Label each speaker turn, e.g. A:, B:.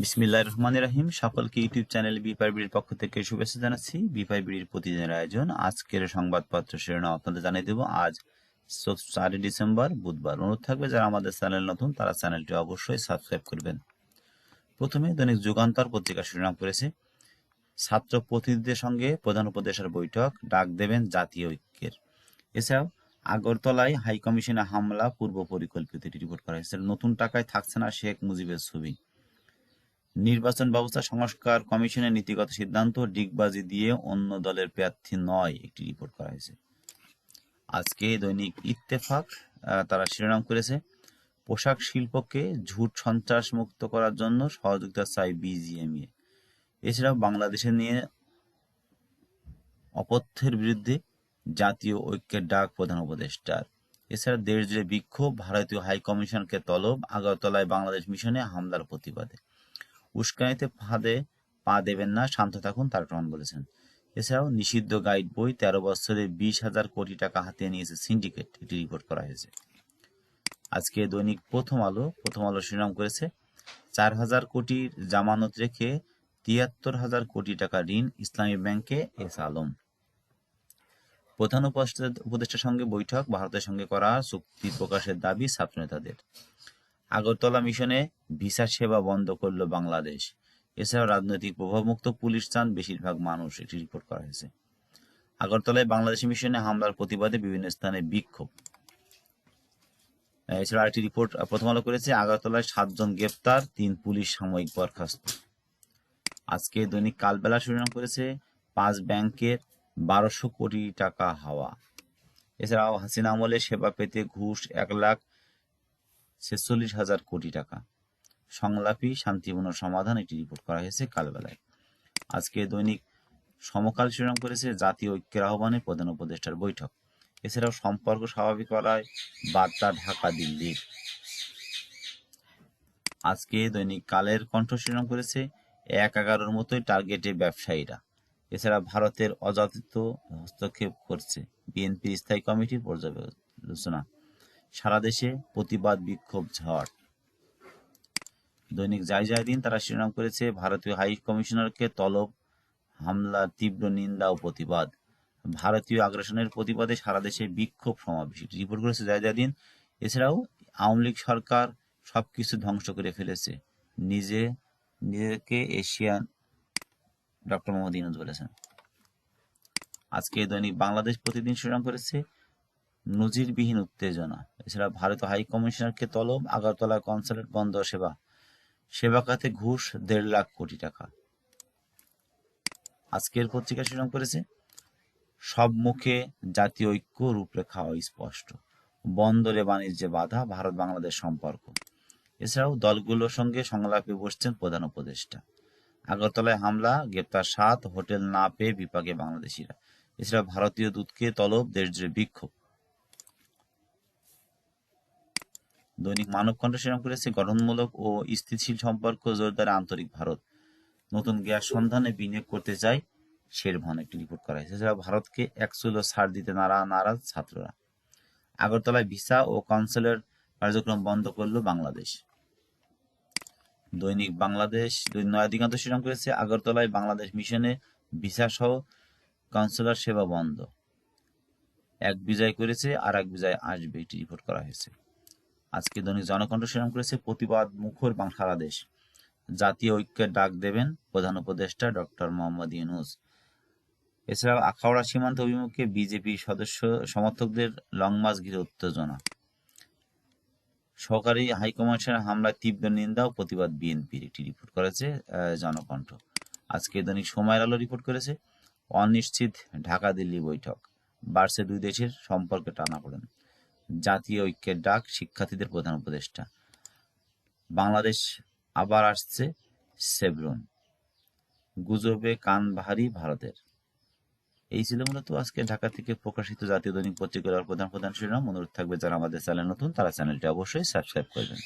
A: বিসমিল্লাহ রহমান রাহিম। সকলকে YouTube channel বিপার বিড়ির পক্ষ থেকে শুভেচ্ছা জানাচ্ছি। বিপার বিড়ির প্রতিদিনের আয়োজন। আজকের সংবাদপত্র শিরোনাম আপনাদের জানিয়ে দেব। আজ চারই ডিসেম্বর, বুধবার। অনুরোধ থাকবে, যারা আমাদের চ্যানেল নতুন, তারা চ্যানেলটি অবশ্যই সাবস্ক্রাইব করবেন। প্রথমে দৈনিক যুগান্তর পত্রিকা শিরোনাম করেছে ছাত্র প্রতিনিধিদের সঙ্গে প্রধান উপদেশের বৈঠক, ডাক দেবেন জাতীয় ঐক্যের। এছাড়াও আগরতলায় হাই কমিশনে হামলা, পূর্ব পরিকল্পিত রিপোর্ট করা হয়েছে। নতুন টাকায় থাকছে না শেখ মুজিবের ছবি। নির্বাচন ব্যবস্থা সংস্কার কমিশনের নীতিগত সিদ্ধান্ত ডিগবাজি দিয়ে অন্য দলের প্রার্থী নয় একটি রিপোর্ট করা হয়েছে। আজকে দৈনিক ইত্তেফাক তারা শিরোনাম করেছে, পোশাক শিল্পকে ঝুট সন্ত্রাস মুক্ত করার জন্য সহযোগিতা চাই বিজিএমইএ। এছাড়াও বাংলাদেশে নিয়ে অপথ্যের বিরুদ্ধে জাতীয় ঐক্যের ডাক প্রধান উপদেষ্টার। এছাড়া দেশ জুড়ে বিক্ষোভ, ভারতীয় হাই কমিশনকে তলব, আগরতলায় বাংলাদেশ মিশনে হামলার প্রতিবাদে। উস্কানিতে ফাঁদে পা দেবেন না, শান্ত থাকুন, তার প্রমাণ বলেছেন। এছাড়াও নিষিদ্ধ গাইড বই তেরো বছরে বিশ হাজার কোটি টাকা হাতিয়ে নিয়েছে সিন্ডিকেট, এটি রিপোর্ট করা হয়েছে। আজকে দৈনিক প্রথম আলো প্রথম আলো শিরোনাম করেছে, চার হাজার কোটির জামানত রেখে তিয়াত্তর হাজার কোটি টাকা ঋণ ইসলামী ব্যাংকে এস আলম। প্রধান উপদেষ্টা- উপদেষ্টার সঙ্গে বৈঠক, ভারতের সঙ্গে করা চুক্তি প্রকাশের দাবি ছাত্রনেতাদের। আগরতলা মিশনে ভিসা সেবা বন্ধ করল বাংলাদেশ। এছাড়াও রাজনৈতিক প্রভাবমুক্ত পুলিশ চান বেশিরভাগ মানুষ, এটি রিপোর্ট করা হয়েছে। আগরতলায় বাংলাদেশ মিশনে হামলার প্রতিবাদে বিভিন্ন স্থানে বিক্ষোভ। এছাড়া আরেকটি রিপোর্ট প্রথম আলো করেছে, আগরতলায় সাতজন গ্রেপ্তার, তিন পুলিশ সাময়িক বরখাস্ত। আজকে দৈনিক কালবেলা শিরোনাম করেছে, পাঁচ ব্যাংকের বারোশো কোটি টাকা হাওয়া। এছাড়াও হাসিনা আমলে সেবা পেতে ঘুষ এক লাখ ছেচল্লিশ হাজার কোটি টাকা। সংলাপী শান্তিপূর্ণ সমাধান একটি রিপোর্ট করা হয়েছে কালবেলায়। আজকে দৈনিক সমকাল শিরোনাম করেছে জাতীয় ঐক্যের আহ্বানে প্রধান উপদেষ্টার বৈঠক। এছাড়াও সম্পর্ক স্বাভাবিক করায় বার্তা ঢাকা দিল্লির। আজকে দৈনিক কালের কণ্ঠ শিরোনাম করেছে এক এগারোর মতোই টার্গেটে ব্যবসায়ীরা। এছাড়া ভারতের অযাচিত হস্তক্ষেপ করছে বিএনপির স্থায়ী কমিটির পর্যালোচনা। সারা দেশে প্রতিবাদ বিক্ষোভ ঝড়। দৈনিক যাই যাই দিন তারা শিরোনাম করেছে, ভারতীয় হাই কমিশনারকে তলব হামলা তীব্র নিন্দা ও প্রতিবাদ। ভারতীয় আগ্রাসনের প্রতিবাদে সারা দেশে বিক্ষোভ সমাবেশ। রিপোর্ট করেছে যাই যাই দিন। এছাড়াও আওয়ামী লীগ সরকার সবকিছু ধ্বংস করে ফেলেছে। নিজে, নিজেকে এশিয়ান ডক্টর মোহাম্মদ ইউনুস বলেছেন। আজকে দৈনিক বাংলাদেশ প্রতিদিন শিরোনাম করেছে নজিরবিহীন উত্তেজনা। এছাড়া ভারত হাই কমিশনারকে তলব, আগরতলা কনসালেট বন্ধ সেবা সেবা খাতে ঘুষ দেড় লাখ কোটি টাকা। আজকের পত্রিকা শিরোনাম করেছে, সব মুখে জাতীয় ঐক্য রূপরেখা স্পষ্ট বন্দরে বাণিজ্যে বাধা, ভারত বাংলাদেশ সম্পর্ক। এছাড়াও দলগুলোর সঙ্গে সংলাপে বসছেন প্রধান উপদেষ্টা। আগরতলায় হামলা, গ্রেপ্তার সাত, হোটেল না পেয়ে বিপাকে বাংলাদেশিরা। এছাড়া ভারতীয় দূতকে তলব দেশজুড়ে বিক্ষোভ। দৈনিক মানব কণ্ঠ শিরোনাম করেছে গঠনমূলক ও স্থিতিশীল সম্পর্ক, জোরদারে আন্তরিক ভারত। নতুন গ্যাস সন্ধানে বিনিয়োগ করতে চায় শেরভান একটি রিপোর্ট করা হয়েছে। এছাড়া ভারতকে এক চুলো ছাড় দিতে নারা, নারাজ ছাত্ররা। আগরতলায় ভিসা ও কনসুলার কার্যক্রম বন্ধ করল বাংলাদেশ। দৈনিক বাংলাদেশ নয়া দিগন্ত শিরোনাম করেছে, আগরতলায় বাংলাদেশ মিশনে ভিসা সহ কনসুলার সেবা বন্ধ। এক বিজয় করেছে আর এক বিজয় আসবে এটি রিপোর্ট করা হয়েছে। আজকে দৈনিক জনকণ্ঠ শিরোনাম করেছে প্রতিবাদ মুখর বাংলাদেশ। জাতীয় ঐক্যের ডাক দেবেন প্রধান উপদেষ্টা ডক্টর মোহাম্মদ ইউনুস। এছাড়াও আখাউড়া সীমান্ত অভিমুখে বিজেপি সদস্য সমর্থকদের লং মার্চ ঘিরে উত্তেজনা। সহকারী হাইকমিশনের হামলায় তীব্র নিন্দা ও প্রতিবাদ বিএনপির একটি রিপোর্ট করেছে জনকণ্ঠ। আজকে দৈনিক সময়ের আলো রিপোর্ট করেছে, অনিশ্চিত ঢাকা দিল্লি বৈঠক। বাড়ছে দুই দেশের সম্পর্কে টানাপোড়েন। জাতীয় ঐক্যের ডাক শিক্ষার্থীদের প্রধান উপদেষ্টা। বাংলাদেশ আবার আসছে সেভরন। গুজবে কান ভারী ভারতের। এই ছিল মূলত আজকে ঢাকা থেকে প্রকাশিত জাতীয় দৈনিক পত্রিকার প্রধান প্রধান শিরোনাম। অনুরোধ থাকবে যারা আমাদের চ্যানেল নতুন, তারা চ্যানেলটি অবশ্যই সাবস্ক্রাইব করবেন।